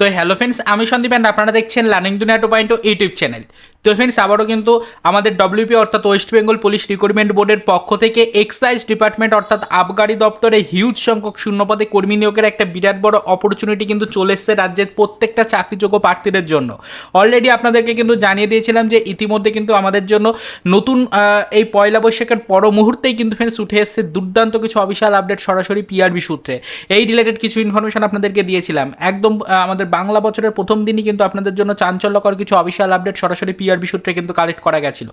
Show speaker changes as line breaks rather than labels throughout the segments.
তো hello friends আমি Sandeep and আপনারা দেখছেন Learning Duniya two point YouTube channel তো ফ্রেন্ডস আবারও কিন্তু আমাদের ডব্লিউপি অর্থাৎ ওয়েস্ট বেঙ্গল পুলিশ রিক্রুটমেন্ট বোর্ডের পক্ষ থেকে এক্সাইজ ডিপার্টমেন্ট অর্থাৎ আবগারি দপ্তরে হিউজ সংখ্যক শূন্যপদে কর্মী নিয়োগের একটা বিরাট বড় অপরচুনিটি কিন্তু চলে এসছে রাজ্যের প্রত্যেকটা চাকরিযোগ্য প্রার্থীদের জন্য। অলরেডি আপনাদেরকে কিন্তু জানিয়ে দিয়েছিলাম যে ইতিমধ্যে কিন্তু আমাদের জন্য নতুন এই পয়লা বৈশাখের পর মুহূর্তেই কিন্তু ফ্রেন্ডস উঠে এসছে দুর্দান্ত কিছু অবিশাল আপডেট সরাসরি পিআরবি সূত্রে। এই রিলেটেড কিছু ইনফরমেশন আপনাদেরকে দিয়েছিলাম। একদম আহ, আমাদের বাংলা বছরের প্রথম দিনই কিন্তু আপনাদের জন্য চাঞ্চল্যকর কিছু অফিসিয়াল আপডেট সরাসরি পিআরবি সূত্রে কিন্তু কালেক্ট করা গেছিল।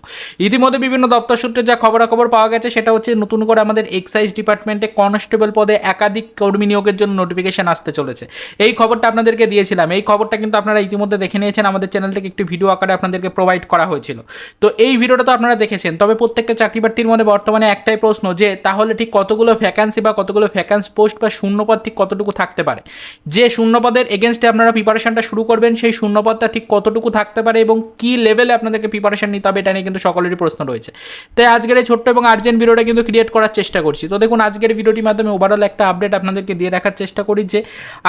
ইতিমধ্যে বিভিন্ন দপ্তর সূত্রে যা খবরাখবর পাওয়া গেছে, সেটা হচ্ছে নতুন করে আমাদের এক্সাইজ ডিপার্টমেন্টে কনস্টেবল পদে একাধিক কর্মী নিয়োগের জন্য নোটিফিকেশন আসতে চলেছে। এই খবরটা আপনাদেরকে দিয়েছিলাম। এই খবরটা কিন্তু আপনারা ইতিমধ্যে দেখে নিয়েছেন। আমাদের চ্যানেল থেকে একটি ভিডিও আকারে আপনাদেরকে প্রোভাইড করা হয়েছিল। তো এই ভিডিওটা তো আপনারা দেখেছেন। তবে প্রত্যেকটা চাকরি প্রার্থীর মনে বর্তমানে একটাই প্রশ্ন যে, তাহলে ঠিক কতগুলো ভ্যাকান্সি বা কতগুলো ভ্যাকান্স পোস্ট বা শূন্যপদ ঠিক কতটুকু থাকতে পারে? যে শূন্যপদের এগেনস্টে আপনারা প্রিপারেশনটা শুরু করবেন, সেই শূন্যপদটা ঠিক কতটুকু থাকতে পারে এবং কী লেভেলে আপনাদেরকে প্রিপারেশন নিতে হবে এটা নিয়ে কিন্তু সকলেরই প্রশ্ন রয়েছে। তাই আজকের এই ছোট্ট এবং আর্জেন্ট ভিডিওটা কিন্তু ক্রিয়েট করার চেষ্টা করছি। তো দেখুন, আজকের ভিডিওটির মাধ্যমে ওভারঅল একটা আপডেট আপনাদেরকে দিয়ে রাখার চেষ্টা করি যে,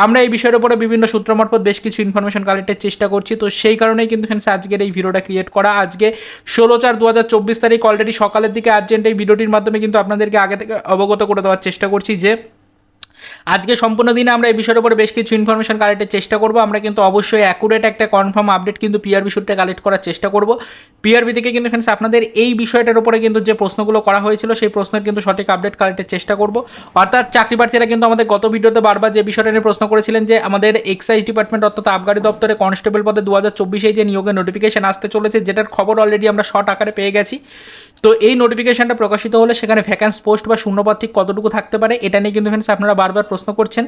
আমরা এই বিষয়ের উপরে বিভিন্ন সূত্র মারফত বেশ কিছু ইনফরমেশন কালেক্টের চেষ্টা করছি। তো সেই কারণেই কিন্তু ফ্রেন্ডস আজকের এই ভিডিওটা ক্রিয়েট করা। আজকে ষোলো চার দু হাজার চব্বিশ তারিখ অলরেডি সকালের দিকে আর্জেন্ট এই ভিডিওটির মাধ্যমে কিন্তু আপনাদেরকে আগে থেকে অবগত করে দেওয়ার চেষ্টা করছি যে আজকে সম্পূর্ণ দিনে আমরা এই বিষয়ের উপরে বেশ কিছু ইনফরমেশন কালেক্টের চেষ্টা করব। আমরা কিন্তু অবশ্যই অ্যাকুরেট একটা কনফার্ম আপডেট কিন্তু পিআরবি সূত্রে কালেক্ট করার চেষ্টা করব। পিআরবি থেকে কিন্তু ফ্রেন্ডস আপনাদের এই বিষয়টার উপরে কিন্তু যে প্রশ্নগুলো করা হয়েছিল, সেই প্রশ্নের কিন্তু সঠিক আপডেট কালেক্টের চেষ্টা করব। অর্থাৎ চাকরি প্রার্থীরা কিন্তু আমাদের গত ভিডিওতে বারবার যে বিষয়টা নিয়ে প্রশ্ন করেছিলেন যে, আমাদের এক্সাইজ ডিপার্টমেন্ট অর্থাৎ আবগারি দপ্তরে কনস্টেবল পদে দু হাজার চব্বিশে যে নিয়োগের নোটিফিকেশন আসতে চলেছে, যেটার খবর অলরেডি আমরা শর্ট আকারে পেয়ে গেছি। তো এই নোটিফিকেশনটা প্রকাশিত হলে সেখানে ভ্যাকান্স পোস্ট বা শূন্যপদ ঠিক কতটুকু থাকতে পারে, এটা নিয়ে কিন্তু ফ্রেন্ডস আপনারা বারবার প্রশ্ন করছেন।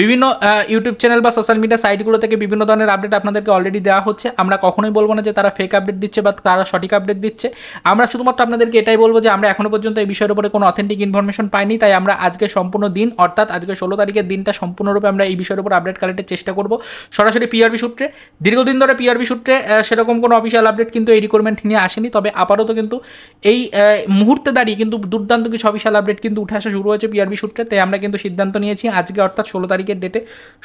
বিভিন্ন ইউটিউব চ্যানেল বা সোশ্যাল মিডিয়া সাইটগুলো থেকে বিভিন্ন ধরনের আপডেট আপনাদেরকে অলরেডি দেওয়া হচ্ছে। আমরা কখনোই বলব না যে তারা ফেক আপডেট দিচ্ছে বা তারা সঠিক আপডেট দিচ্ছে। আমরা শুধুমাত্র আপনাদেরকে এটাই বলব যে আমরা এখনও পর্যন্ত এই বিষয়ের উপরে কোনো অথেন্টিক ইনফরমেশন পাইনি, তাই আমরা আজকে সম্পূর্ণ দিন, অর্থাৎ আজকে ষোলো তারিখের দিনটা সম্পূর্ণরূপে আমরা এই বিষয়ের উপর আপডেট কালেক্টের চেষ্টা করব। সরাসরি পিআরবি সূত্রে, দীর্ঘদিন ধরে পিআরবি সূত্রে সেরকম কোনো অফিসিয়াল আপডেট কিন্তু এই রিক্রুটমেন্ট নিয়ে আসেনি। তবে আপাতত কিন্তু এই মুহূর্তে দাঁড়িয়ে কিন্তু দুর্দান্ত কিছু অফিসিয়াল আপডেট কিন্তু উঠে আসা শুরু হয়েছে পিআরবি সূত্রে, তাই আমরা কিন্তু সিদ্ধান্ত নিয়েছি, আজকে অর্থাৎ ষোলো তারিখের ডেটে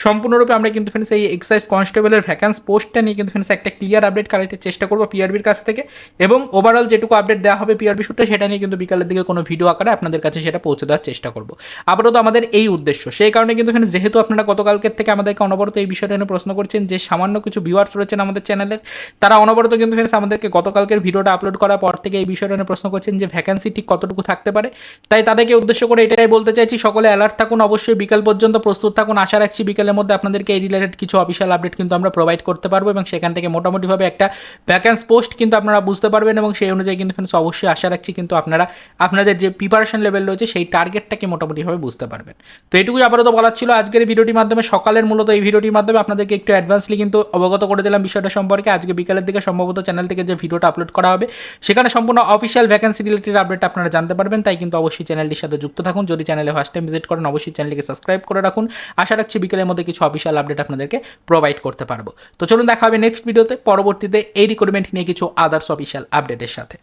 সম্পূর্ণরূপে আমরা কিন্তু ফ্রেন্ডস এই এক্সাইজ কনস্টেবলের ভ্যাকান্স পোস্টটা নিয়ে কিন্তু ফ্রেন্ডস একটা ক্লিয়ার আপডেট কালেক্টের চেষ্টা করব পিআরবির কাছ থেকে। এবং ওভারঅল যেটুকু আপডেট দেওয়া হবে পিআরবি সূত্রে সেটা নিয়ে কিন্তু বিকালের দিকে কোনো ভিডিও আকারে আপনাদের কাছে সেটা পৌঁছে দেওয়ার চেষ্টা করব। আপাতত আমাদের এই উদ্দেশ্য, সেই কারণে কিন্তু এখানে যেহেতু আপনারা গতকালকের থেকে আমাদেরকে অনবরত এই বিষয়টা নিয়ে প্রশ্ন করছেন, যে সামান্য কিছু ভিউয়ার্স রয়েছেন আমাদের চ্যানেলের তারা অনবরত কিন্তু ফ্রেন্ডস আমাদেরকে গতকালকের ভিডিওটা আপলোড করার পর থেকে এই বিষয়টা নিয়ে প্রশ্ন করছেন যে ভ্যাকান্সি ঠিক কতটুকু থাকতে পারে। তাই তাদেরকে উদ্দেশ্য করে এটাই বলতে চাইছি, সকলে অ্যালার্ট থাকুন, অবশ্যই বিকাল পর্যন্ত প্রস্তুত থাকুন। আশা রাখছি বিকালের মধ্যে আপনাদেরকে এই রিলেটেড কিছু অফিসিয়াল আপডেট কিন্তু আমরা প্রোভাইড করতে পারব এবং সেখান থেকে মোটামুটিভাবে একটা ভ্যাকান্স পোস্ট কিন্তু আপনারা বুঝতে পারবেন এবং সেই অনুযায়ী কিন্তু ফ্রেন্ডস অবশ্যই আশা রাখছি কিন্তু আপনারা, আপনাদের যে প্রিপারেশন লেভেল রয়েছে সেই টার্গেটটাকে মোটামুটিভাবে বুঝতে পারবেন। তো এটুকুই আপাতত বলার ছিল আজকের ভিডিওটির মাধ্যমে। সকালের মূলত এই ভিডিওটির মাধ্যমে আপনাদেরকে একটু অ্যাডভান্সলি কিন্তু অবগত করে দিলাম বিষয়টা সম্পর্কে। আজকে বিকালের দিকে সম্ভবত চ্যানেল থেকে যে ভিডিওটা আপলোড করা হবে, সেখানে সম্পূর্ণ অফিসিয়াল ভ্যাকেন্সি রিলেটেড আপডেট আপনারা জানতে পারবেন। তাই কিন্তু অবশ্যই চ্যানেলটির সাথে যুক্ত থাকুন। যদি চ্যানেলে ফার্স্ট টাইম ভিজিট করেন, অবশ্যই চ্যানেলটিকে সাবস্ক্রাইব করে রাখুন। আশা রাখছি বিকেলের মধ্যে কিছু অফিসিয়াল আপডেট আপনাদেরকে প্রোভাইড করতে পারব। তো চলুন দেখা হবে নেক্সট ভিডিওতে পরবর্তীতে এই রিক্রুটমেন্ট নিয়ে কিছু আদার্স অফিসিয়াল আপডেটের সাথে।